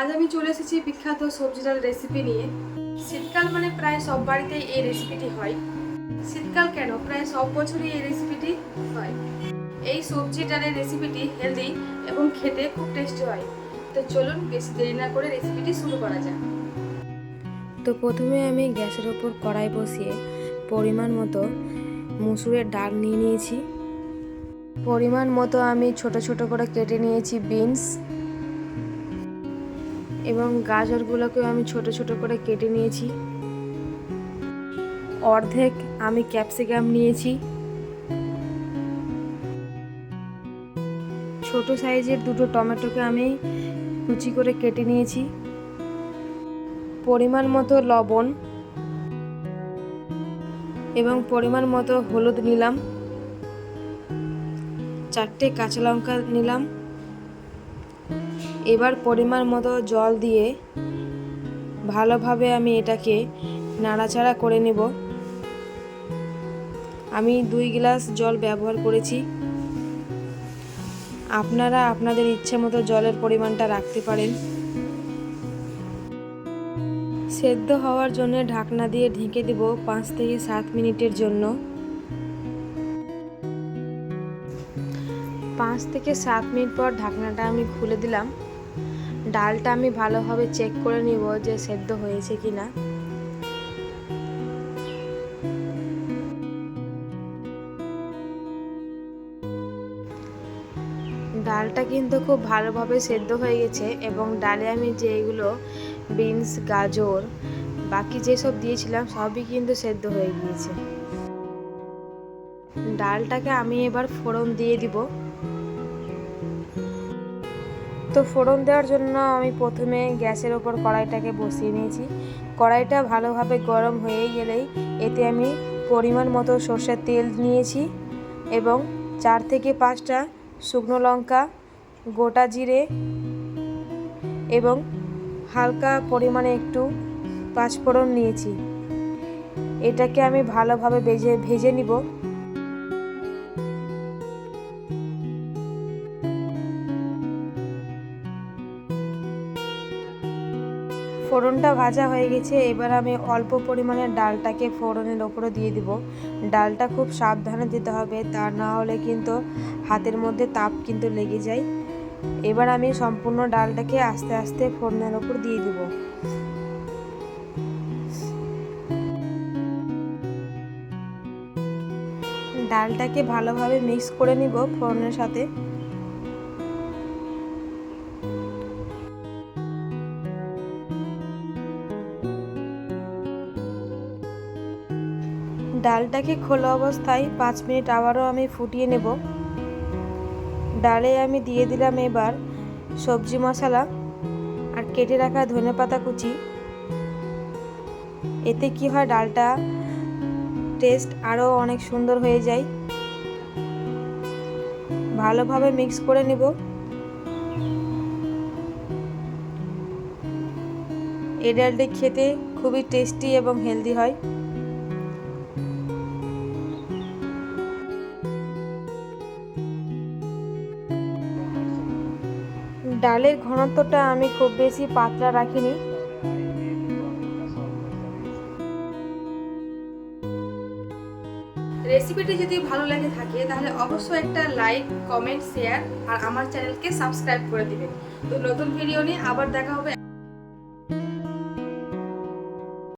আজ আমি চলে এসেছি বিখ্যাত সবজি ডাল রেসিপি নিয়ে। শীতকাল মানে প্রায় সব বাড়িতেই এই রেসিপিটি হয়। শীতকাল কেন? প্রায় সব বছরই এই রেসিপিটি হয়। এই সবজি ডালের রেসিপিটি হেলদি এবং খেতে খুব টেস্টি হয়। তো চলুন বেশি দেরি না করে রেসিপিটি শুরু করা যাক। তো প্রথমে আমি গ্যাসের ওপর কড়াই বসিয়ে পরিমাণ মতো মুসুরের ডাল নিয়ে নিয়েছি। পরিমাণ মতো আমি ছোট ছোট করে কেটে নিয়েছি বিনস এবং গাজরগুলোকেও আমি ছোট ছোট করে কেটে নিয়েছি। অর্ধেক আমি ক্যাপসিকাম নিয়েছি। ছোট সাইজের দুটো টমেটোকে আমি কুচি করে কেটে নিয়েছি। পরিমাণ মতো লবণ এবং পরিমাণ মতো হলুদ নিলাম। চারটে কাঁচা লঙ্কা নিলাম। এবার পরিমাণ মতো জল দিয়ে ভালোভাবে আমি এটাকে নাড়াচাড়া করে নেব। আমি দুই গ্লাস জল ব্যবহার করেছি। আপনারা আপনাদের ইচ্ছে মতো জলের পরিমাণটা রাখতে পারেন। সেদ্ধ হওয়ার জন্য ঢাকনা দিয়ে ঢেকে দেব পাঁচ থেকে সাত মিনিটের জন্য। পাঁচ থেকে সাত মিনিট পর ঢাকনাটা আমি খুলে দিলাম। ডালটা আমি ভালোভাবে চেক করে নিব যে সেদ্ধ হয়েছে কি না ডালটা কিন্তু খুব ভালোভাবে সেদ্ধ হয়ে গেছে এবং ডালে আমি যেগুলো বিনস, গাজর, বাকি যেসব দিয়েছিলাম সবই কিন্তু সেদ্ধ হয়ে গিয়েছে। ডালটাকে আমি এবার ফোড়ন দিয়ে দিব। তো ফোড়ন দেওয়ার জন্য আমি প্রথমে গ্যাসের ওপর কড়াইটাকে বসিয়ে নিয়েছি। কড়াইটা ভালোভাবে গরম হয়ে গেলেই এতে আমি পরিমাণ মতো সর্ষের তেল নিয়েছি এবং চার থেকে পাঁচটা শুকনো লঙ্কা, গোটা জিরে এবং হালকা পরিমাণে একটু পাঁচফোড়ন নিয়েছি। এটাকে আমি ভালোভাবে ভেজে ভেজে নিব। ফোড়নটা ভাজা হয়ে গেছে, এবার আমি অল্প পরিমাণে ডালটাকে ফোড়নের ওপরে দিয়ে দিব। ডালটা খুব সাবধানে দিতে হবে, তা না হলে কিন্তু হাতের মধ্যে তাপ কিন্তু লেগে যায়। এবার আমি সম্পূর্ণ ডালটাকে আস্তে আস্তে ফোড়নের ওপর দিয়ে দিব। ডালটাকে ভালোভাবে মিক্স করে নিব ফোড়নের সাথে। ডালটাকে খোলা অবস্থায় পাঁচ মিনিট আবারও আমি ফুটিয়ে নেব। ডালে আমি দিয়ে দিলাম এবার সবজি মশলা আর কেটে রাখা ধনে পাতা কুচি। এতে কি হয়, ডালটা টেস্ট আরও অনেক সুন্দর হয়ে যায়। ভালোভাবে মিক্স করে নেব। এই ডালটি খেতে খুবই টেস্টি এবং হেলদি হয়। ডালের ঘনত্বটা আমি খুব বেশি পাতলা রাখিনি। রেসিপিটি যদি ভালো লাগে থাকে, তাহলে অবশ্যই একটা লাইক, কমেন্ট, শেয়ার আর আমার চ্যানেলকে সাবস্ক্রাইব করে দিবেন। তো নতুন ভিডিও নিয়ে আবার দেখা হবে।